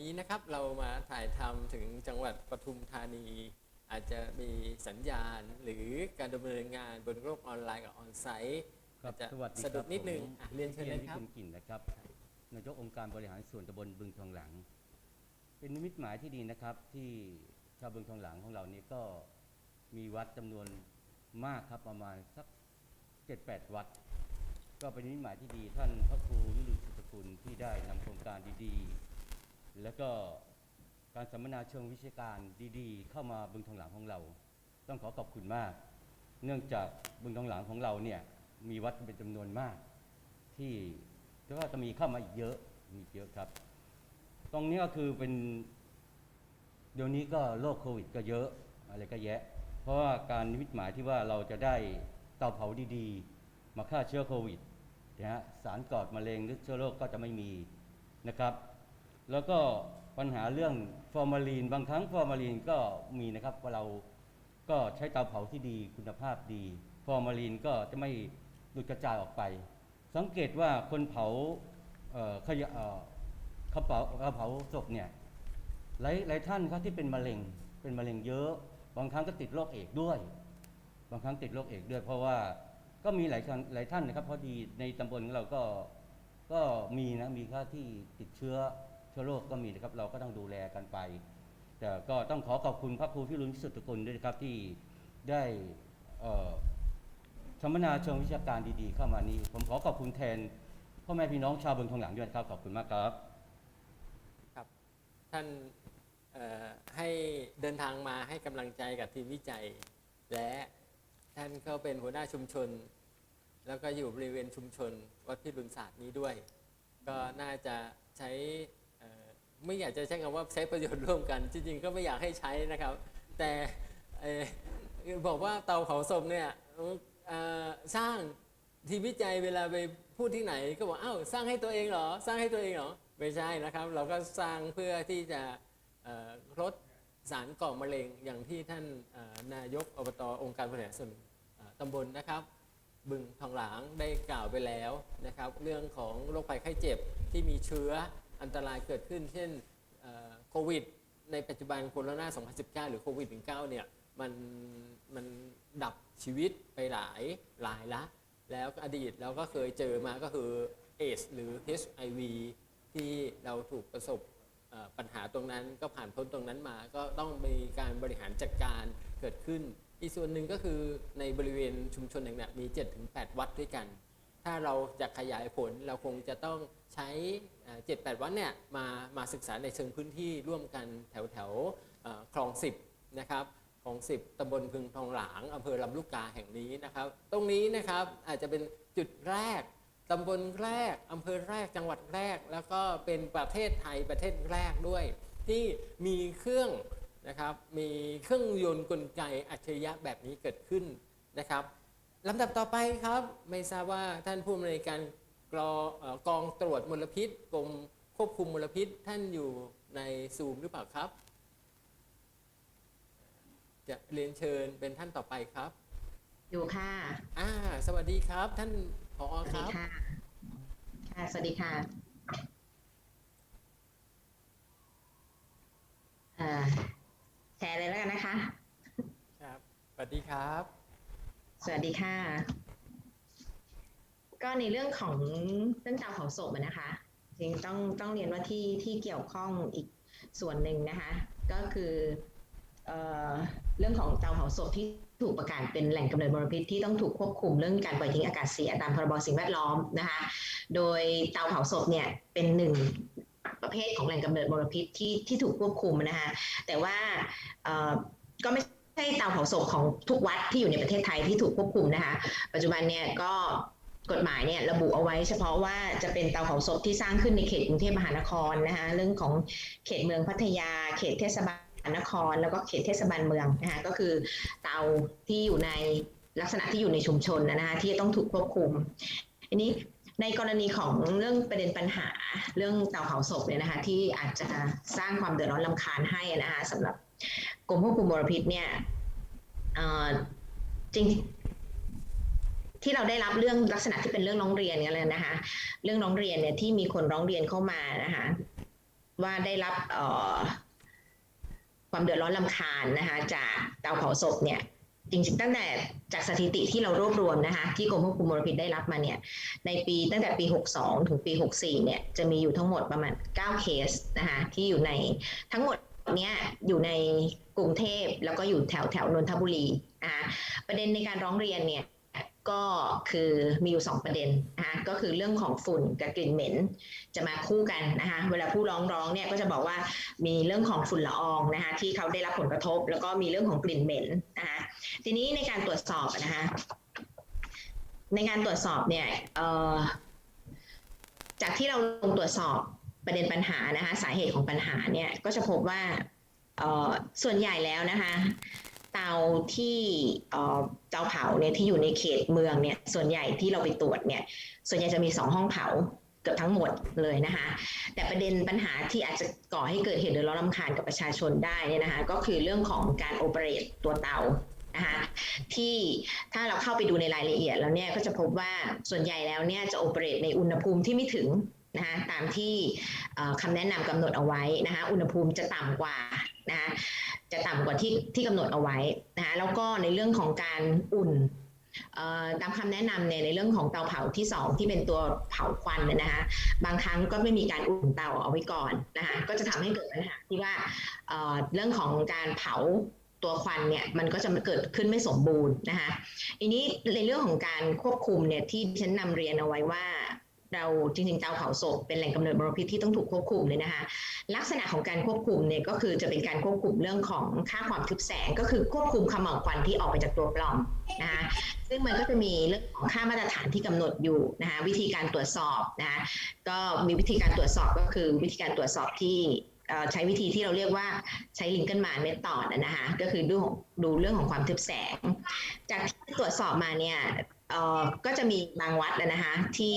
นี้นะครับเรามาถ่ายทำถึงจังหวัดปทุมธานี อาจจะมีสัญญาณหรือการดำเนินงานบนโลกออนไลน์กับออนไซต์ครัอาบจจะสวัสดีสะดุดครับนิดนึงผมอะเรียนเชิญเลยครับวิทยานิคุณกลิ่นนะครับ นายกองค์การบริหารส่วนตำบลบึงทองหลัง เป็นนิมิตหมายที่ดีนะครับ ที่ชาวบึงทองหลังของเรานี่ก็มีวัดจำนวนมากครับประมาณสักเจ็ดแปดวัด ก็เป็นนิมิตหมายที่ดี ท่านพระครูวิรุณสุตกุลที่ได้นำโครงการดีๆ แล้วก็การสัมมนาเชิงวิชาการดีๆ เข้ามาบึงทองหลังของเรา ต้องขอขอบคุณมาก เนื่องจากบึงทองหลังของเราเนี่ยมีวัดเป็นจำนวนมาก ที่แล้วก็จะมีเข้ามาอีกเยอะมีเยอะครับ ตรงนี้ก็คือเป็นเดี๋ยวนี้ก็โรคโควิดก็เยอะอะไรก็แยะ เพราะว่าการนิมิตหมายที่ว่าเราจะได้เตาเผาดีๆ มาฆ่าเชื้อโควิดนะฮะสารก่อมะเร็งหรือเชื้อโรคก็จะไม่มีนะครับ แล้วก็ปัญหาเรื่องฟอร์มาลีน บางครั้งฟอร์มาลีนก็มีนะครับว่าเราก็ใช้เตาเผาที่ดีคุณภาพดี ฟอร์มาลีนก็จะไม่หลุดกระจายออกไป สังเกตว่าคนเผาเขยะเอ่อเขาเผาเขาเผาศพเนี่ยหลายหลายท่านครับที่เป็นมะเร็งเป็นมะเร็งเยอะ บางครั้งก็ติดโรคเอดส์ด้วย บางครั้งติดโรคเอดส์ด้วย เพราะว่าก็มีหลายท่านหลายท่านนะครับพอดีในตำบลของเราก็ก็มีนะมีค่าที่ติดเชื้อ ชื้อโรคก็มีนะครับเราก็ต้องดูแลกันไป แต่ก็ต้องขอขอบคุณพระครูพิรุณสุตกุลด้วยครับที่ได้เอ่อสัมมนาเชิงวิชาการดีๆ เข้ามานี้ ผมขอขอบคุณแทนพ่อแม่พี่น้องชาวเบืองทองหลังด้วยนะครับขอบคุณมากครับครับ ท่านให้เดินทางมาให้กำลังใจกับทีมวิจัย และท่านก็เป็นหัวหน้าชุมชน แล้วก็อยู่บริเวณชุมชน วัดพิรุณศาสตร์นี้ด้วย ก็น่าจะใช้ ไม่อยากจะใช้คำว่าใช้ประโยชน์ร่วมกัน จริงๆก็ไม่อยากให้ใช้นะครับ แต่บอกว่าเตาเผาศพเนี่ยสร้างทีมวิจัยเวลาไปพูดที่ไหน ก็บอกอ้าวสร้างให้ตัวเองเหรอ สร้างให้ตัวเองเหรอไม่ใช่นะครับ เราก็สร้างเพื่อที่จะลดสารก่อมะเร็งอย่างที่ท่านนายกอบตองค์การบริหารส่วนตำบลนะครับ บึงทองหลางได้กล่าวไปแล้วนะครับ เรื่องของโรคภัยไข้เจ็บที่มีเชื้อ อันตรายเกิดขึ้น เช่นโควิด ในปัจจุบันโคโรนา2019 หรือโควิด 19 เนี่ยมันมันดับชีวิตไปหลายหลายละ แล้วอดีตเราก็เคยเจอมาก็คือเอสหรือ HIV ที่เราถูกประสบปัญหาตรงนั้นก็ผ่านพ้นตรงนั้นมาก็ต้องมีการบริหารจัดการเกิดขึ้น อีกส่วนหนึ่งก็คือในบริเวณชุมชนหนึ่งเนี่ยมี 7-8 วัดด้วยกัน ถ้าเราจะขยายผลเราคงจะต้อง ใช้เจ็ดแปดวัดเนี่ยมามาศึกษาในเชิงพื้นที่ร่วมกันแถวแถวคลองสิบนะครับคลองสิบตำบลพึงทองหลางอำเภอลำลูกกาแห่งนี้นะครับ ตรงนี้นะครับอาจจะเป็นจุดแรกตำบลแรกอำเภอแรกจังหวัดแรก แล้วก็เป็นประเทศไทยประเทศแรกด้วย ที่มีเครื่องนะครับมีเครื่องยนต์กลไกอัจฉริยะแบบนี้เกิดขึ้นนะครับลำดับต่อไปครับ ไม่ทราบว่าท่านผู้อำนวยการ กรอเอ่อกองตรวจมลพิษกรมควบคุมมลพิษท่านอยู่ในซูมหรือเปล่าครับ จะเรียนเชิญเป็นท่านต่อไปครับ อยู่ค่ะ อ่า สวัสดีครับ ท่านผอสวัสคดีรับค่ะค่ะ สวัสดีค่ะเอ่อแชร์เลยแล้วกันนะคะ ครับ สวัสดีครับ สวัสดีค่ะ ก็ในเรื่องของเรื่องเตาเผาศพนะคะจริงต้องต้องเรียนว่าที่ที่เกี่ยวข้องอีกส่วนหนึ่งนะคะ ก็คือเเรื่องของเตาเผาศพที่ถูกประกาศเป็นแหล่งกำเนิดมลพิษที่ต้องถูกควบคุมเรื่องการปล่อยทิ้งอากาศเสียตามพรบสิ่งแวดล้อมนะคะ โดยเตาเผาศพเนี่ยเป็นหนึ่งประเภทของแหล่งกำเนิดมลพิษที่ที่ถูกควบคุมนะคะแต่ว่าก็ไม่ใช่เตาเผาศพของทุกวัดที่อยู่ในประเทศไทยที่ถูกควบคุมนะคะ ปัจจุบันเนี่ยก็ กฎหมายเนี่ยระบุเอาไว้เฉพาะว่าจะเป็นเตาเผาศพที่สร้างขึ้นในเขตกรุงเทพมหานครนะคะเรื่องของเขตเมืองพัทยา เขตเทศบาลนคร แล้วก็เขตเทศบาลเมืองนะคะก็คือเตาที่อยู่ในลักษณะที่อยู่ในชุมชนนะคะที่ต้องถูกควบคุมอันนี้ในกรณีของเรื่องประเด็นปัญหาเรื่องเตาเผาศพเนี่ยนะคะที่อาจจะสร้างความเดือดร้อนลำคาญให้นะคะสำหรับกรมควบคุมมลพิษเนี่ยจริง ที่เราได้รับเรื่องลักษณะที่เป็นเรื่องร้องเรียนกันเลยนะคะ เรื่องร้องเรียนเนี่ยที่มีคนร้องเรียนเข้ามานะคะ ว่าได้รับความเดือดร้อนลำคาญนะคะ จากเตาเผาศพเนี่ยจริงๆตั้งแต่จากสถิติที่เรารวบรวมนะคะที่กรมควบคุมมลพิษได้รับมาเนี่ยในปีตั้งแต่ปี 62 ถึงปี 64 เนี่ยจะมีอยู่ทั้งหมดประมาณ 9 เคสนะคะที่อยู่ในทั้งหมดเนี้ยอยู่ในกรุงเทพแล้วก็อยู่แถวแถวนนทบุรีนะคะประเด็นในการร้องเรียนเนี่ย ก็คือมีอยู่ 2 ประเด็นนะคะก็คือเรื่องของฝุ่นกับกลิ่นเหม็นจะมาคู่กันนะคะเวลาผู้ร้องร้องเนี่ยก็จะบอกว่ามีเรื่องของฝุ่นละอองนะคะที่เขาได้รับผลกระทบ แล้วก็มีเรื่องของกลิ่นเหม็นนะคะทีนี้ในการตรวจสอบนะคะในการตรวจสอบเนี่ยจากที่เราลงตรวจสอบประเด็นปัญหานะคะสาเหตุของปัญหาเนี่ยก็จะพบว่าส่วนใหญ่แล้วนะคะ เตาที่เอ่อเตาเผาเนี่ยที่อยู่ในเขตเมืองเนี่ยส่วนใหญ่ที่เราไปตรวจเนี่ยส่วนใหญ่จะมีสองห้องเผาเกือบทั้งหมดเลยนะคะ แต่ประเด็นปัญหาที่อาจจะก่อให้เกิดเหตุเดือดร้อนรำคาญกับประชาชนได้เนี่ยนะคะก็คือเรื่องของการโอเปเรตตัวเตานะคะที่ถ้าเราเข้าไปดูในรายละเอียดแล้วเนี่ยก็จะพบว่าส่วนใหญ่แล้วเนี่ยจะโอเปเรตในอุณหภูมิที่ไม่ถึงนะคะตามที่คำแนะนำกำหนดเอาไว้นะคะอุณหภูมิจะต่ำกว่า นะจะต่ำกว่าที่ที่กำหนดเอาไว้นะคะแล้วก็ในเรื่องของการอุ่นตามคำแนะนำเนี่ยในเรื่องของเตาเผาที่ 2 ที่เป็นตัวเผาควันนะคะบางครั้งก็ไม่มีการอุ่นเตาเอาไว้ก่อนนะคะก็จะทำให้เกิดปัญหาที่ว่าเเรื่องของการเผาตัวควันเนี่ยมันก็จะเกิดขึ้นไม่สมบูรณ์นะคะทีนี้ในเรื่องของการควบคุมเนี่ยที่ฉันนำเรียนเอาไว้ว่า เราจริงๆเตาเผาศพเป็นแหล่งกำเนิดมลพิษที่ต้องถูกควบคุมเลยนะคะลักษณะของการควบคุมเนี่ยก็คือจะเป็นการควบคุมเรื่องของค่าความทึบแสงก็คือควบคุมขม่าวควันที่ออกไปจากตัวปล่องนะคะซึ่งมันก็จะมีเรื่องของค่ามาตรฐานที่กำหนดอยู่นะคะวิธีการตรวจสอบนะคะก็มีวิธีการตรวจสอบก็คือวิธีการตรวจสอบที่ใช้วิธีที่เราเรียกว่าใช้ลิงเกิลมานเมธอดนะคะก็คือดูดูเรื่องของความทึบแสง จากที่ตรวจสอบมาเนี่ย ก็จะมีบางวัดนะคะที่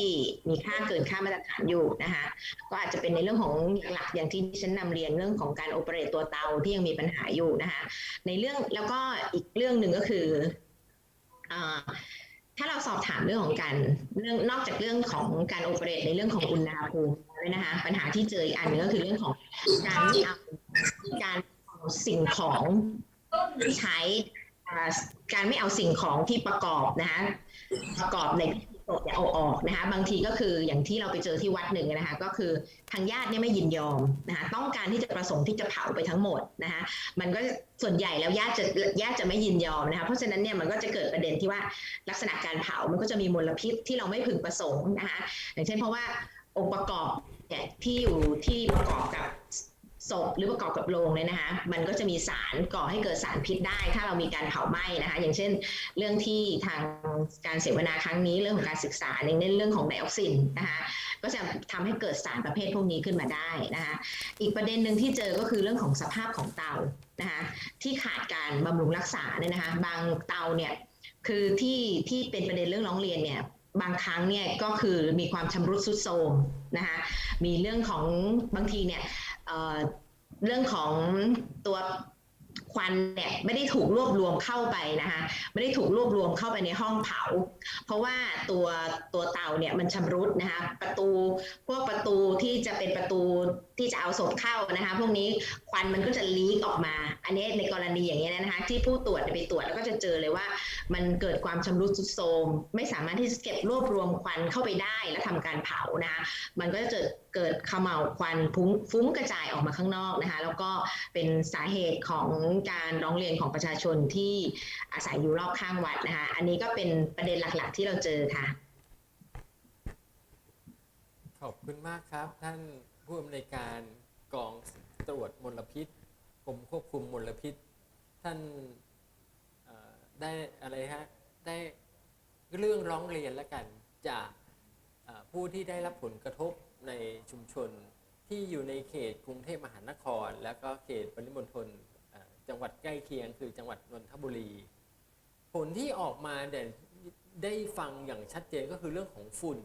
มีค่าเกินค่ามาตรฐานอยู่นะคะก็อาจจะเป็นในเรื่องของหลักอย่างที่ดิฉันนำเรียนเรื่องของการโอเปเรตตัวเตาที่ยังมีปัญหาอยู่นะคะในเรื่องแล้วก็อีกเรื่องหนึ่งก็คือถ้าเราสอบถามเรื่องของการเรื่องนอกจากเรื่องของการโอเปเรตในเรื่องของอุณหภูมิด้วยนะคะปัญหาที่เจออีกอันหนึงก็คือเรื่องของการไม่เอาการเอาสิ่งของที่ใช้การไม่เอาสิ่งของที่ประกอบนะคะ ประกอบในพิธีศพเนี่ยเอาออกนะคะ บางทีก็คืออย่างที่เราไปเจอที่วัดหนึ่งนะคะ ก็คือทางญาติเนี่ยไม่ยินยอมนะคะ ต้องการที่จะประสงค์ที่จะเผาไปทั้งหมดนะคะ มันก็ส่วนใหญ่แล้วญาติจะญาติจะไม่ยินยอมนะคะ เพราะฉะนั้นเนี่ยมันก็จะเกิดประเด็นที่ว่าลักษณะการเผา มันก็จะมีมลพิษที่เราไม่พึงประสงค์นะคะ อย่างเช่นเพราะว่าองค์ประกอบเนี่ยที่อยู่ที่ประกอบกับ ศพหรือประกอบกับโลงเนี่ยนะคะ มันก็จะมีสารก่อให้เกิดสารพิษได้ ถ้าเรามีการเผาไหม้นะคะ อย่างเช่น เรื่องที่ทางการเสวนาครั้งนี้เรื่องของการศึกษาในเรื่องของไดออกซินนะคะ ก็จะทำให้เกิดสารประเภทพวกนี้ขึ้นมาได้นะคะ อีกประเด็นหนึ่งที่เจอก็คือเรื่องของสภาพของเตานะคะที่ขาดการบำรุงรักษาเนี่ยนะคะ บางเตาเนี่ยคือที่ที่เป็นประเด็นเรื่องร้องเรียนเนี่ยบางครั้งเนี่ยก็คือมีความชำรุดทรุดโทรมนะคะมีเรื่องของบางทีเนี่ย เเรื่องของตัวควันเนี่ยไม่ได้ถูกรวบรวมเข้าไปนะคะไม่ได้ถูกรวบรวมเข้าไปในห้องเผา เพราะว่าตัวตัวเตาเนี่ยมันชำรุดนะคะประตูพวกประตูที่จะเป็นประตูที่จะเอาศพเข้านะคะพวกนี้ควันมันก็จะลีกออกมา อันนี้ในกรณีอย่างนี้ยนะคะที่ผู้ตรวจไปตรวจแล้วก็จะเจอเลยว่า มันเกิดความชำรุดทรุดโทรมไม่สามารถที่จะเก็บรวบรวมควันเข้าไปได้และทำการเผานะคะมันก็จะเกิด เกิดขม่าวควันฟุ้งกระจายออกมาข้างนอกนะคะแล้วก็เป็นสาเหตุของการร้องเรียนของประชาชนที่อาศัยอยู่รอบข้างวัดนะคะอันนี้ก็เป็นประเด็นหลักๆ ที่เราเจอค่ะ ขอบคุณมากครับ ท่านผู้อำนวยการกองตรวจมลพิษกรมควบคุมมลพิษ ท่านได้อะไรฮะได้เรื่องร้องเรียนแล้วกันจากผู้ที่ได้รับผลกระทบ ในชุมชนที่อยู่ในเขตกรุงเทพมหานคร แล้วก็เขตปริมณฑลจังหวัดใกล้เคียงคือจังหวัดนนทบุรี ผลที่ออกมาเนี่ยได้ฟังอย่างชัดเจนก็คือเรื่องของฝุ่น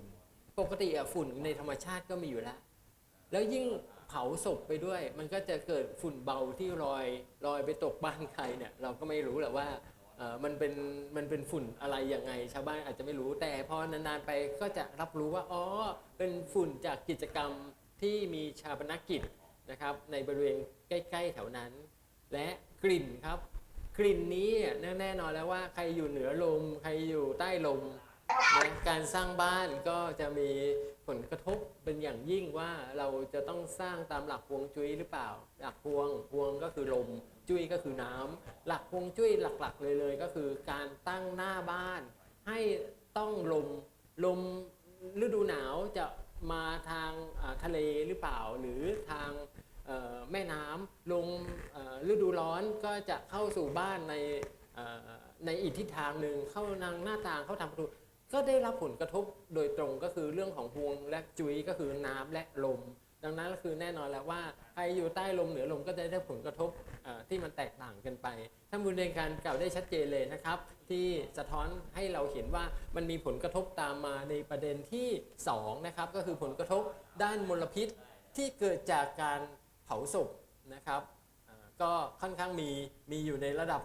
ปกติอะฝุ่นในธรรมชาติก็มีอยู่แล้ว แล้วยิ่งเผาศพไปด้วย มันก็จะเกิดฝุ่นเบาที่ลอยลอยไปตกบ้านใครเนี่ยเราก็ไม่รู้แหละว่า อ่อมันเป็นมันเป็นฝุ่นอะไรยังไง ชาวบ้านอาจจะไม่รู้แต่พอนานๆไปก็จะรับรู้ว่าอ๋อเป็นฝุ่นจากกิจกรรมที่มีชาปนกิจนะครับในบริเวณใกล้ๆแถวนั้น และกลิ่นครับ กลิ่นนี้เนี่ยแน่นอนแล้วว่าใครอยู่เหนือลม ใครอยู่ใต้ลมนะการสร้างบ้านก็จะมีผลกระทบเป็นอย่างยิ่งว่าเราจะต้องสร้างตามหลักฮวงจุ้ยหรือเปล่า หลักฮวงฮวงก็คือลม จุ้ยก็คือน้ำหลักฮวงจุ้ยหลักๆ เลยเลยก็คือการตั้งหน้าบ้าน ให้ต้องลมลมฤดูหนาวจะมาทางทะเลหรือเปล่า หรือทางแม่น้ำลงฤดูร้อนก็จะเข้าสู่บ้านในในอีกทิศทางหนึ่งเข้านางหน้าต่างเข้าทางประตูก็ได้รับผลกระทบโดยตรงก็คือเรื่องของพวงและจุยก็คือน้ำและลม ดังนั้นก็คือแน่นอนแล้วว่าใครอยู่ใต้ลมเหนือลมก็จะได้ผลกระทบที่มันแตกต่างกันไปท่านบุญเรียนการกล่าวได้ชัดเจนเลยนะครับ ที่สะท้อนให้เราเห็นว่ามันมีผลกระทบตามมาในประเด็นที่2นะครับก็คือผลกระทบด้านมลพิษที่เกิดจากการเผาศพนะครับก็ค่อนข้างมีมีอยู่ในระดับ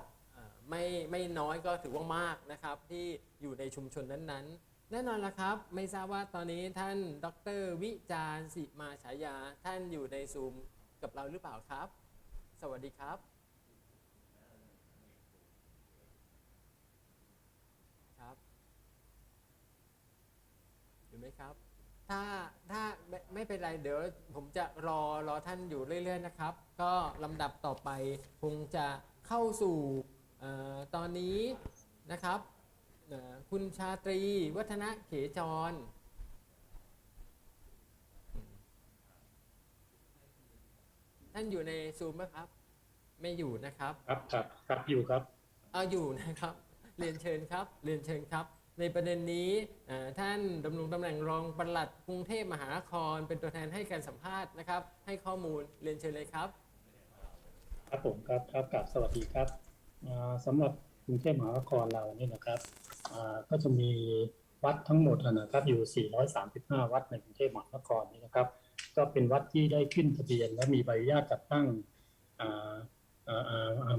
ไม่ไม่น้อยก็ถือว่ามากนะครับที่อยู่ในชุมชนนั้นๆ แน่นอนละครับ ไม่ทราบว่าตอนนี้ท่านดรวิจารณ์สิมาฉายา ท่านอยู่ในซูมกับเราหรือเปล่าครับ สวัสดีครับ ครับ อยู่ไหมครับ ถ้าถ้าไม่ไม่เป็นไรเดี๋ยวผมจะรอรอท่านอยู่เรื่อย ๆ นะครับ ก็ลำดับต่อไปคงจะเข้าสู่เอ่อตอนนี้นะครับ คุณชาตรี วัฒนะเขจร ท่านอยู่ในซูมไหมครับ ไม่อยู่นะครับ ครับครับครับอยู่ครับเอาอยู่นะครับ เรียนเชิญครับ เรียนเชิญครับ ในประเด็นนี้เอ่อท่านดำรงตำแหน่งรองปลัดกรุงเทพมหานคร เป็นตัวแทนให้การสัมภาษณ์นะครับ ให้ข้อมูลเรียนเชิญเลยครับ ครับผมครับครับกับสวัสดีครับอ่าสำหรับ กรุงเทพมหานครเราเนี่ยนะครับก็จะมีวัดทั้งหมดนะครับอยู่ 435 วัดในกรุงเทพมหานครนี่นะครับ ก็เป็นวัดที่ได้ขึ้นทะเบียน และมีใบอนุญาตจัดตั้ง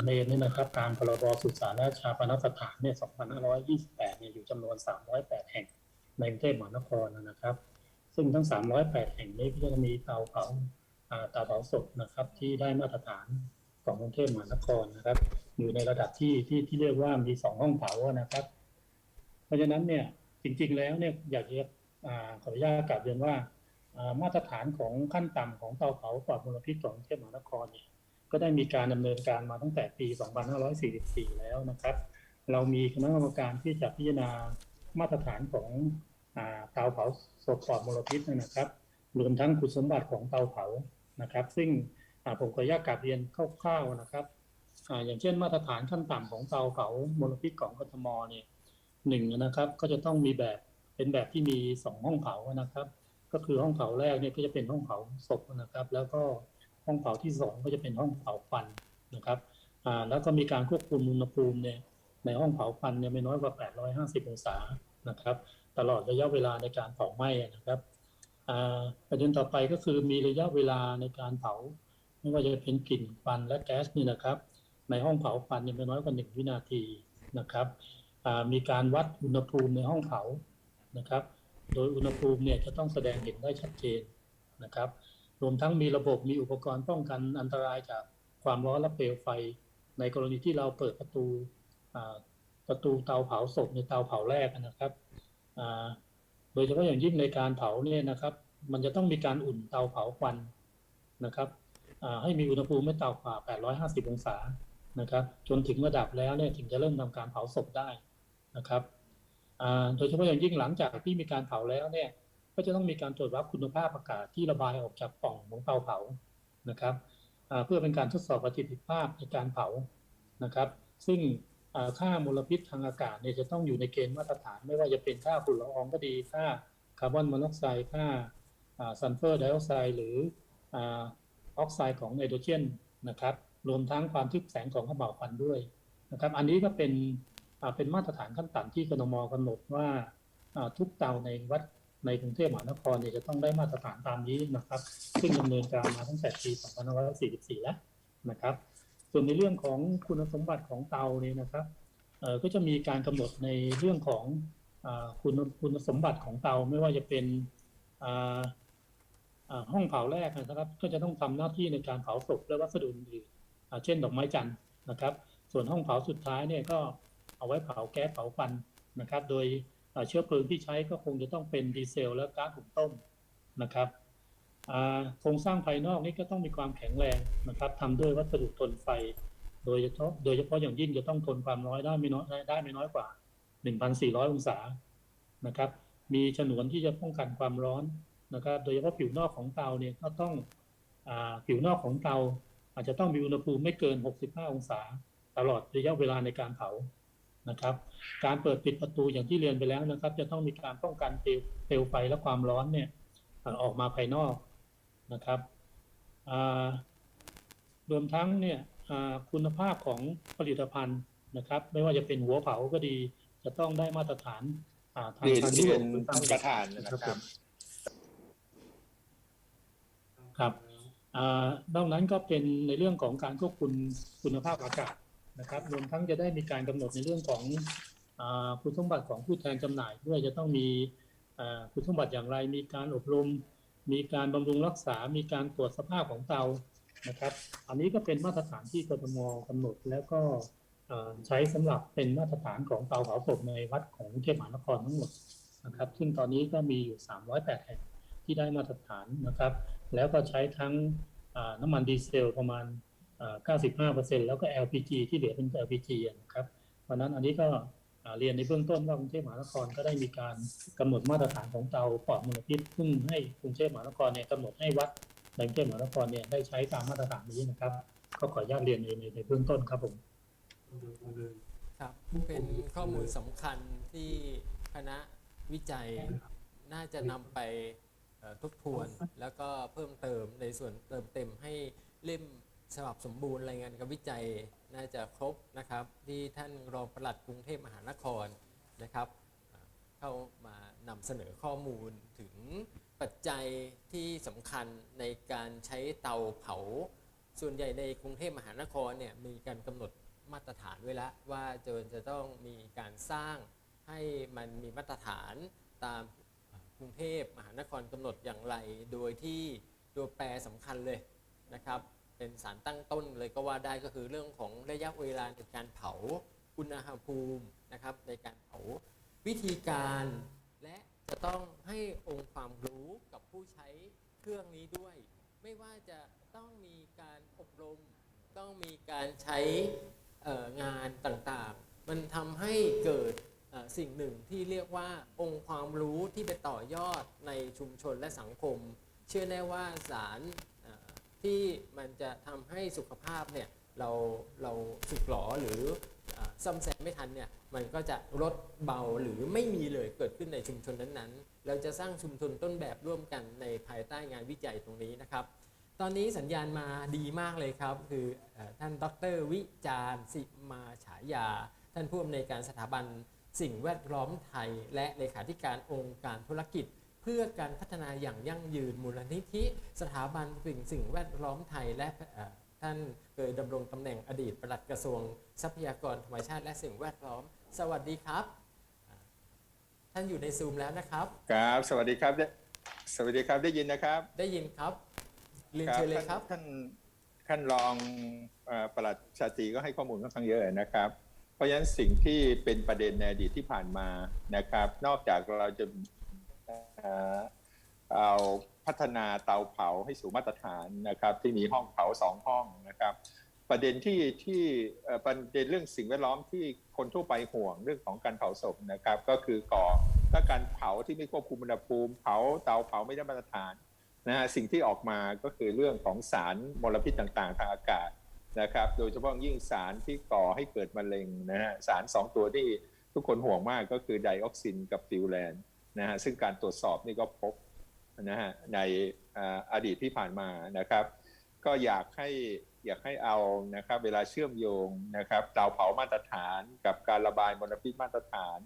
เมนนี่นะครับตามพรบสุสานและชาปนสถานเนี่ย 2528 เนี่ยอยู่จำนวน 308 แห่งในกรุงเทพมหานครนะครับ ซึ่งทั้ง 308 แห่งนี้ก็จะมีเตาเผาอ่าเตาเผาศพนะครับที่ได้มาตรฐานของกรุงเทพมหานครนะครับ อยู่ในระดับที่ที่ที่เรียกว่ามีสองห้องเผานะครับ เพราะฉะนั้นเนี่ยจริงๆแล้วเนี่ยอยากจะขออนุญาตกลับเรียนว่ามาตรฐานของขั้นต่ำของเตาเผาปลอดมลพิษของเทพมหานครเนี่ยก็ได้มีการดำเนินการมาตั้งแต่ปี 2544 แล้วนะครับ เรามีคณะกรรมการที่จะพิจารณามาตรฐานของเตาเผาศพปลอดมลพิษนะครับรวมทั้งคุณสมบัติของเตาเผานะครับ ซึ่งผมขออนุญาตกลับเรียนคร่าวๆนะครับ อย่างเช่นมาตรฐานขั้นต่ำของเตาเผามลพิษของกทมเนี่ยหนึ่งนะครับ ก็จะต้องมีแบบเป็นแบบที่มีสองห้องเผานะครับ ก็คือห้องเผาแรกเนี่ยก็จะเป็นห้องเผาศพนะครับ แล้วก็ห้องเผาที่สองก็จะเป็นห้องเผาควันนะครับอ่าแล้วก็มีการควบคุมอุณหภูมิเนี่ยในห้องเผาควันเนี่ยไม่น้อยกว่า 850 องศานะครับ ตลอดระยะเวลาในการเผาไหม้นะครับอ่าประเด็นต่อไปก็คือมีระยะเวลาในการเผา ไม่ว่าจะเป็นกลิ่นควันและแก๊สนี่นะครับ ในห้องเผาควันเนี่ยไม่น้อยกว่าหนึ่งวินาทีนะครับมีการวัดอุณหภูมิในห้องเผานะครับ โดยอุณหภูมิเนี่ยจะต้องแสดงเห็นได้ชัดเจนนะครับ รวมทั้งมีระบบมีอุปกรณ์ป้องกันอันตรายจากความร้อนและเปลวไฟ ในกรณีที่เราเปิดประตูประตูเตาเผาศพในเตาเผาแรกนะครับโดยเฉพาะอย่างยิ่งในการเผาเนี่ยนะครับ มันจะต้องมีการอุ่นเตาเผาควันนะครับให้มีอุณหภูมิไม่ต่ำกว่า 850 องศา นะครับ จนถึงระดับแล้วเนี่ยถึงจะเริ่มทำการเผาศพได้นะครับโดยเฉพาะอย่างยิ่งหลังจากที่มีการเผาแล้วเนี่ยก็จะต้องมีการตรวจวัดคุณภาพอากาศที่ระบายออกจากปล่องของเตาเผานะครับเพื่อเป็นการทดสอบประสิทธิภาพในการเผานะครับ ซึ่งค่ามลพิษทางอากาศเนี่ยจะต้องอยู่ในเกณฑ์มาตรฐาน ไม่ว่าจะเป็นค่าฝุ่นละอองก็ดีค่าคาร์บอนมอนอกไซด์ค่าซัลเฟอร์ไดออกไซด์หรือออกไซด์ของไนโตรเจนนะครับ รวมทั้งความทึบแสงของขม่าวควันด้วยนะครับ อันนี้ก็เป็นเป็นมาตรฐานขั้นต่ำที่กนมกำหนดว่าทุกเตาในวัดในกรุงเทพมหานครเนี่ยจะต้องได้มาตรฐานตามนี้นะครับ ซึ่งดำเนินการมาตั้งแต่ปี 2544 แล้วนะครับ ส่วนในเรื่องของคุณสมบัติของเตาเนี่ยนะครับก็จะมีการกำหนดในเรื่องของอคุณคุณสมบัติของเตาไม่ว่าจะเป็นห้องเผาแรกนะครับ ก็จะต้องทำหน้าที่ในการเผาศพและวัสดุอื่น เช่นดอกไม้จันทร์นะครับ ส่วนห้องเผาสุดท้ายเนี่ยก็เอาไว้เผาแก๊สเผาควันนะครับ โดยเชื้อเพลิงที่ใช้ก็คงจะต้องเป็นดีเซล และก๊าซหุงต้มนะครับโครงสร้างภายนอกนี่ก็ต้องมีความแข็งแรงนะครับทำด้วยวัสดุทนไฟ โดยเฉพาะโดยเฉพาะอย่างยิ่งจะต้องทนความร้อนได้ไม่น้อยได้ไม่น้อยกว่า 1,400 องศานะครับ มีฉนวนที่จะป้องกันความร้อนนะครับ โดยเฉพาะผิวนอกของเตาเนี่ยก็ต้องอผิวนอกของเตา อาจจะต้องมีอุณหภูมิไม่เกิน 65 องศา ตลอดระยะเวลาในการเผานะครับ การเปิดปิดประตูอย่างที่เรียนไปแล้วนะครับ จะต้องมีการป้องกันเปลวเปลวไฟและความร้อนเนี่ยอ่าออกมาภายนอกนะครับอ่ารวมทั้งเนี่ยอ่าคุณภาพของผลิตภัณฑ์นะครับ ไม่ว่าจะเป็นหัวเผาก็ดี จะต้องได้มาตรฐานอ่าทางเรียนทางเรียนยุโรปท่านประธานนะครับ ครับอ่า นอกนั้นก็เป็นในเรื่องของการควบคุมคุณภาพอากาศนะครับรวมทั้งจะได้มีการกำหนดในเรื่องของอคุณสมบัติของผู้แทนจำหน่ายด้วยจะต้องมีคุณสมบัติอย่างไร มีการอบรม มีการบำรุงรักษา มีการตรวจสภาพของเตานะครับ อันนี้ก็เป็นมาตรฐานที่กทมกำหนดแล้วก็ใช้สำหรับเป็นมาตรฐานของเตาเผาศพในวัดของกรุงเทพมหานครทั้งหมดนะครับ ซึ่งตอนนี้ก็มีอยู่ 308 แห่งที่ได้มาตรฐานนะครับ แล้วก็ใช้ทั้งน้ำมันดีเซลประมาณ 95%แล้วก็ LPG ที่เหลือเป็น LPG นะครับเพราะนั้นอันนี้ก็เรียนในเบื้องต้นว่ากรุงเทพมหานครก็ได้มีการกำหนดมาตรฐานของเตาปลอดมลพิษซึ่งให้กรุงเทพมหานครเนี่ยกำหนดให้วัดในกรุงเทพมหานครเนี่ยได้ใช้ตามมาตรฐานนี้นะครับ ก็ขออนุญาตเรียนในในเบื้องต้นครับผมครับเป็นข้อมูลสำคัญที่คณะวิจัยน่าจะนำไป ทบทวน แล้วก็เพิ่มเติมในส่วนเติมเต็มให้เล่มฉบับสมบูรณ์รายงานการวิจัยน่าจะครบนะครับ ที่ท่านรองปลัดกรุงเทพมหานครนะครับเอ่อเข้ามานำเสนอข้อมูลถึงปัจจัยที่สำคัญในการใช้เตาเผา ส่วนใหญ่ในกรุงเทพมหานครเนี่ยมีการกำหนดมาตรฐานไว้แล้วว่าจะจะต้องมีการสร้างให้มันมีมาตรฐานตาม กรุงเทพมหานครกำหนดอย่างไร โดยที่ตัวแปรสำคัญเลยนะครับ เป็นสารตั้งต้นเลยก็ว่าได้ก็คือเรื่องของระยะเวลาในการเผาอุณหภูมินะครับ ในการเผาวิธีการและจะต้องให้องค์ความรู้กับผู้ใช้เครื่องนี้ด้วย ไม่ว่าจะต้องมีการอบรม ต้องมีการใช้งานต่างๆ มันทำให้เกิด สิ่งหนึ่งที่เรียกว่าองค์ความรู้ที่ไปต่อยอดในชุมชนและสังคม เชื่อแน่ว่าสารที่มันจะทำให้สุขภาพเนี่ยเราเราสึกหรอหรือซ่อมแซมไม่ทันเนี่ยมันก็จะลดเบาหรือไม่มีเลยเกิดขึ้นในชุมชนนั้นๆ เราจะสร้างชุมชนต้นแบบร่วมกันในภายใต้งานวิจัยตรงนี้นะครับ ตอนนี้สัญญาณมาดีมากเลยครับ คือเออท่านดรวิจารณ์สิมาฉายา ท่านผู้อำนวยการสถาบัน สิ่งแวดล้อมไทย และเลขาธิการองค์การธุรกิจ เพื่อการพัฒนาอย่างยั่งยืนมูลนิธิ สถาบันสิ่งสิ่งแวดล้อมไทยและเอ่อท่านเคยดำรงตำแหน่งอดีตปลัดกระทรวงทรัพยากรธรรมชาติและสิ่งแวดล้อม สวัสดีครับอ่าท่านอยู่ในซูมแล้วนะครับ ครับ สวัสดีครับได้สวัสดีครับได้ยินนะครับ ได้ยินครับเรียนเชิญเลยครับท่านท่านรองเอ่อปลัดชาตรีก็ให้ข้อมูลค่อนข้างเยอะนะครับ เพราะฉะนั้นสิ่งที่เป็นประเด็นในอดีตที่ผ่านมานะครับ นอกจากเราจะเอาพัฒนาเตาเผาให้สู่มาตรฐานนะครับ ที่มีห้องเผาสองห้องนะครับ ประเด็นที่ที่ประเด็นเรื่องสิ่งแวดล้อมที่คนทั่วไปห่วงเรื่องของการเผาศพนะครับ ก็คือก่อถ้าการเผาที่ไม่ควบคุมอุณหภูมิ เผาเตาเผาไม่ได้มาตรฐานนะฮะสิ่งที่ออกมาก็คือเรื่องของสารมลพิษต่างๆ ทางอากาศ นะครับ โดยเฉพาะยิ่งสารที่ก่อให้เกิดมะเร็งนะฮะสารสองตัวที่ทุกคนห่วงมากก็คือไดออกซินกับฟิวแลนนะฮะซึ่งการตรวจสอบนี่ก็พบนะฮะในอดีตที่ผ่านมานะครับ ก็อยากให้อยากให้เอานะครับเวลาเชื่อมโยงนะครับเตาเผามาตรฐานกับการระบายมลพิษมาตรฐาน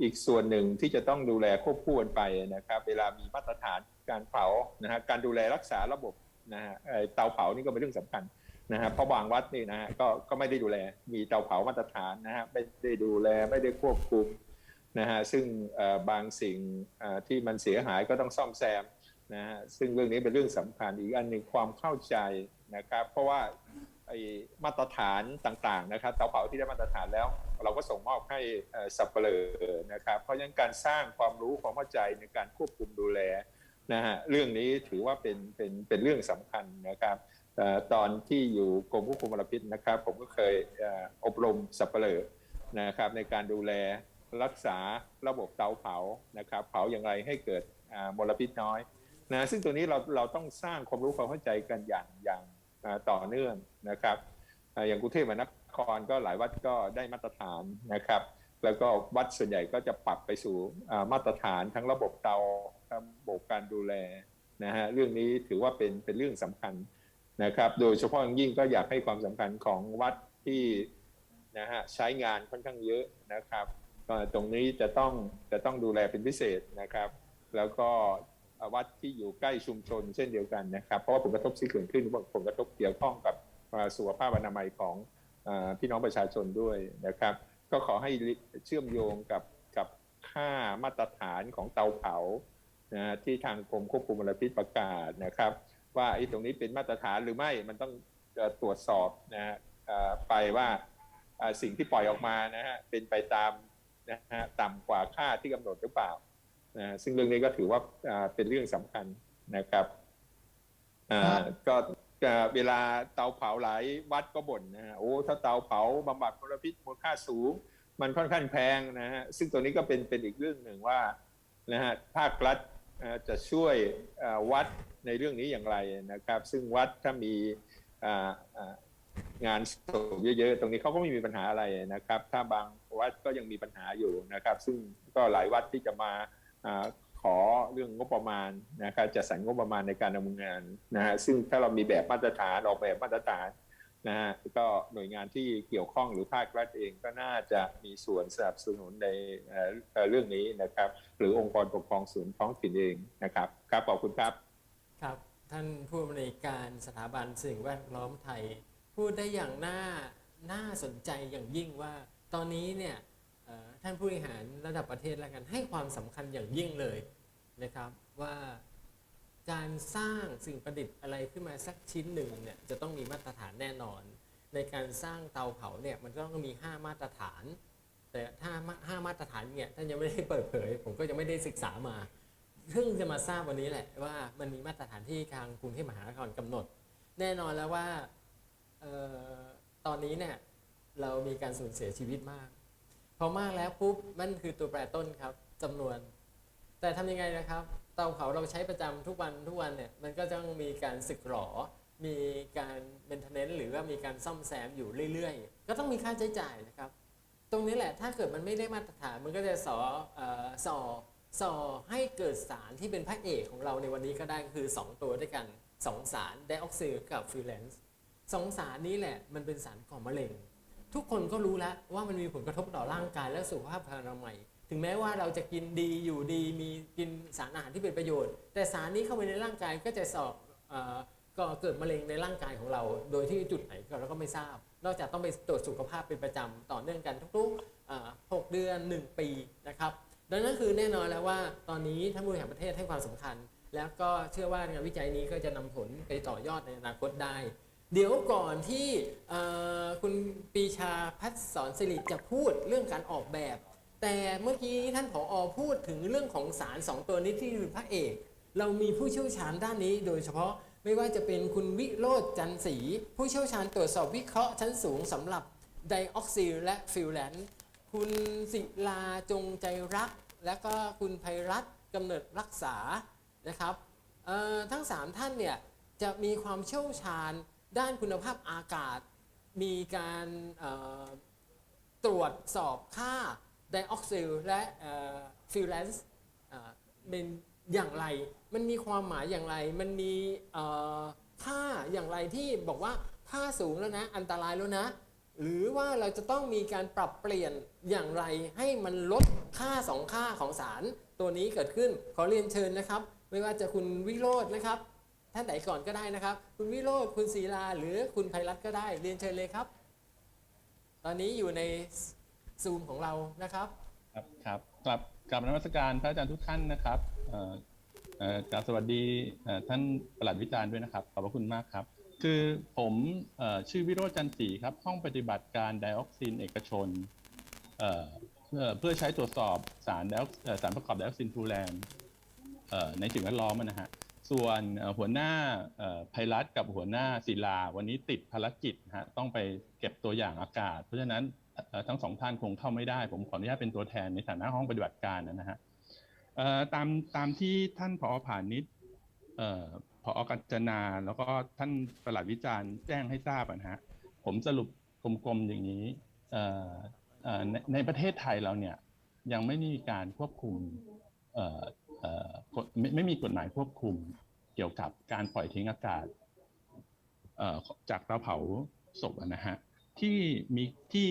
อีกส่วนหนึ่งที่จะต้องดูแลควบคู่กันไปนะครับ เวลามีมาตรฐานการเผานะฮะการดูแลรักษาระบบนะฮะเอ่อเตาเผานี่ก็เป็นเรื่องสำคัญ นะฮะเพราะบางวัดนี่นะฮะก็ก็ไม่ได้ดูแล มีเตาเผามาตรฐานนะฮะไม่ได้ดูแลไม่ได้ควบคุมนะฮะซึ่งบางสิ่งที่มันเสียหายก็ต้องซ่อมแซมนะฮะซึ่งเรื่องนี้เป็นเรื่องสำคัญอีกอันหนึ่งความเข้าใจนะครับเพราะว่าไอ้มาตรฐานต่างๆนะครับเตาเผาที่ได้มาตรฐานแล้ว เราก็ส่งมอบให้สับเปลือนะครับ เพราะฉะนั้นการสร้างความรู้ความเข้าใจในการควบคุมดูแลนะฮะเรื่องนี้ถือว่าเป็นเป็นเป็นเรื่องสำคัญนะครับ ตอนที่อยู่กรมควบคุมมลพิษนะครับ ผมก็เคยอบรมสับเปลอนะครับในการดูแลรักษาระบบเตาเผานะครับ เผาอย่างไรให้เกิดมลพิษน้อยนะซึ่งตัวนี้เราเราต้องสร้างความรู้ความเข้าใจกันอย่างอย่างต่อเนื่องนะครับ อย่างกรุงเทพมหานครก็หลายวัดก็ได้มาตรฐานนะครับ แล้วก็วัดส่วนใหญ่ก็จะปรับไปสู่มาตรฐานทั้งระบบเตาระบบการดูแลนะฮะเรื่องนี้ถือว่าเป็นเป็นเรื่องสำคัญ นะครับ โดยเฉพาะอย่างยิ่งก็อยากให้ความสำคัญของวัดที่นะฮะใช้งานค่อนข้างเยอะนะครับตรงนี้จะต้องจะต้องดูแลเป็นพิเศษนะครับ แล้วก็วัดที่อยู่ใกล้ชุมชนเช่นเดียวกันนะครับ เพราะว่าผลกระทบที่เกิดขึ้นผลกระทบเกี่ยวข้องกับสุขภาพอนามัยของอพี่น้องประชาชนด้วยนะครับ ก็ขอให้เชื่อมโยงกับกับค่ามาตรฐานของเตาเผานะที่ทางกรมควบคุมมลพิษประกาศนะครับ ว่าไอ้ตรงนี้เป็นมาตรฐานหรือไม่มันต้องเอ่อตรวจสอบนะฮะเอ่อไปว่าอ่าสิ่งที่ปล่อยออกมานะฮะเป็นไปตามนะฮะต่ำกว่าค่าที่กำหนดหรือเปล่านะฮะซึ่งเรื่องนี้ก็ถือว่าอ่าเป็นเรื่องสำคัญนะครับอ่าก็ก็เวลาเตาเผาหลายวัดก็บ่นนะฮะโอ้ถ้าเตาเผาบำบัดมลพิษมูลค่าสูง มันค่อนข้างแพงนะฮะซึ่งตัวนี้ก็เป็นเป็นอีกเรื่องหนึ่งว่านะฮะภาครัฐเอ่อจะช่วยเอ่อวัด ในเรื่องนี้อย่างไรนะครับ ซึ่งวัดถ้ามีงานศพเยอะๆ ตรงนี้เขาก็ไม่มีปัญหาอะไรนะครับ ถ้าบางวัดก็ยังมีปัญหาอยู่นะครับ ซึ่งก็หลายวัดที่จะมาขอเรื่องงบประมาณนะครับจะสรรงบประมาณในการดำเนินงานนะฮะซึ่งถ้าเรามีแบบมาตรฐานออกแบบมาตรฐานนะฮะก็หน่วยงานที่เกี่ยวข้องหรือภาครัฐเองก็น่าจะมีส่วนสนับสนุนในเรื่องนี้นะครับ หรือองค์กรปกครองส่วนท้องถิ่นเองนะครับครับขอบคุณครับ ครับ ท่านผู้อำนวยการสถาบันสิ่งแวดล้อมไทย พูดได้อย่างน่าน่าสนใจอย่างยิ่งว่าตอนนี้เนี่ยท่านผู้บริหารระดับประเทศแล้วกันให้ความสำคัญอย่างยิ่งเลยนะครับว่าการสร้างสิ่งประดิษฐ์อะไรขึ้นมาสักชิ้นหนึ่งเนี่ยจะต้องมีมาตรฐานแน่นอน ในการสร้างเตาเผาเนี่ยมันก็ต้องมี 5 มาตรฐาน แต่ถ้าห้ามาตรฐานเนี่ยท่านยังไม่ได้เปิดเผย ผมก็ยังไม่ได้ศึกษามา เพิ่งจะมาทราบวันนี้แหละว่ามันมีมาตรฐานที่ทางกรุงเทพมหานครกำหนด แน่นอนแล้วว่าออตอนนี้เนี่ยเรามีการสูญเสียชีวิตมากพอมากแล้วปุ๊บมันคือตัวแปรต้นครับจำนวน แต่ทำยังไงนะครับ เตาเผาเราใช้ประจำทุกวันทุกวันเนี่ยมันก็ต้องมีการสึกหรอ มีการเมนเทนเนนซ์หรือว่ามีการซ่อมแซมอยู่เรื่อยๆ ก็ต้องมีค่าใช้จ่ายนะครับ ตรงนี้แหละถ้าเกิดมันไม่ได้มาตรฐานมันก็จะสอออสอ ส่อให้เกิดสารที่เป็นพระเอกของเราในวันนี้ก็ได้ก็คือ 2 ตัวด้วยกัน 2 สารไดออกซิลกับฟิลเลนซ์สองสารนี้แหละมันเป็นสารก่อมะเร็ง ทุกคนก็รู้แล้วว่ามันมีผลกระทบต่อร่างกายและสุขภาพอนามัยถึงแม้ว่าเราจะกินดีอยู่ดีมีกินสารอาหารที่เป็นประโยชน์ แต่สารนี้เข้าไปในร่างกายก็จะสอบเอ่อก็เกิดมะเร็งในร่างกายของเรา โดยที่จุดไหนก็เราก็ไม่ทราบ นอกจากต้องไปตรวจสุขภาพเป็นประจำต่อเนื่องกันทุกๆอ่าหกเดือน 1 ปีนะครับ ดังนั้นคือแน่นอนแล้วว่าตอนนี้ท่านผู้บริหารประเทศให้ความสำคัญ แล้วก็เชื่อว่างานวิจัยนี้ก็จะนำผลไปต่อยอดในอนาคตได้ เดี๋ยวก่อนที่คุณปีชาพัฒสอนสิริจะพูดเรื่องการออกแบบ แต่เมื่อกี้ท่านผออพูดถึงเรื่องของสารสองตัวนี้ที่คือพระเอก เรามีผู้เชี่ยวชาญด้านนี้ โดยเฉพาะไม่ว่าจะเป็นคุณวิโรจน์จันศรีผู้เชี่ยวชาญตรวจสอบวิเคราะห์ชั้นสูงสำหรับไดออกซิลและฟิลแลนซ์ คุณศิลาจงใจรัก และก็คุณภัยรัตกำเนิดรักษานะครับทั้ง 3 ท่านเนี่ยจะมีความเชี่ยวชาญด้านคุณภาพอากาศ มีการตรวจสอบค่าไดออกซิลและฟิลเลนซ์เป็นอย่างไร มันมีความหมายอย่างไร มันมีค่าอย่างไรที่บอกว่าค่าสูงแล้วนะ อันตรายแล้วนะ หรือว่าเราจะต้องมีการปรับเปลี่ยนอย่างไรให้มันลดค่าสองค่าของสารตัวนี้เกิดขึ้นขอเรียนเชิญนะครับ ไม่ว่าจะคุณวิโรจน์นะครับท่านไหนก่อนก็ได้นะครับ คุณวิโรจน์คุณศีลา หรือคุณภัยรัตก็ได้ เรียนเชิญเลยครับ ตอนนี้อยู่ในซูมของเรานะครับ ครับครับกลับกลับนมัสการพระอาจารย์ทุกท่านนะครับอ่อเอ่อกราบสวัสดีท่านประหลัดวิจารณ์ด้วยนะครับ ขอบพระคุณมากครับ คือผมอชื่อวิโรจน์จันทร์ศรีครับ ห้องปฏิบัติการไดออกซินเอกชนเเพื่อใช้ตรวจสอบสารไดออกสารประกอบไดออกซินทูแลนในสิ่งแวดล้อมนะฮะส่วนหัวหน้าไพรัตกับหัวหน้าศิลา วันนี้ติดภารกิจฮะต้องไปเก็บตัวอย่างอากาศ เพราะฉะนั้นทั้งสองท่านคงเข้าไม่ได้ ผมขออนุญาตเป็นตัวแทนในฐานะห้องปฏิบัติการนะฮะตามตามที่ท่านผอผ่านนิ ดเอ่อผอกัญจนา แล้วก็ท่านประหลัดวิจารณ์แจ้งให้ทราบนะฮะผมสรุปกลมๆอย่างนี้ในในประเทศไทยเราเนี่ยยังไม่มีการควบคุมไม่ไม่มีกฎหมายควบคุมเกี่ยวกับการปล่อยทิ้งอากาศจากเตาเผาศพนะฮะที่มีที่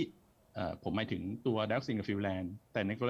ผมหมายถึงตัวดักซิงกับฟิลแลนด์แต่ในกรณี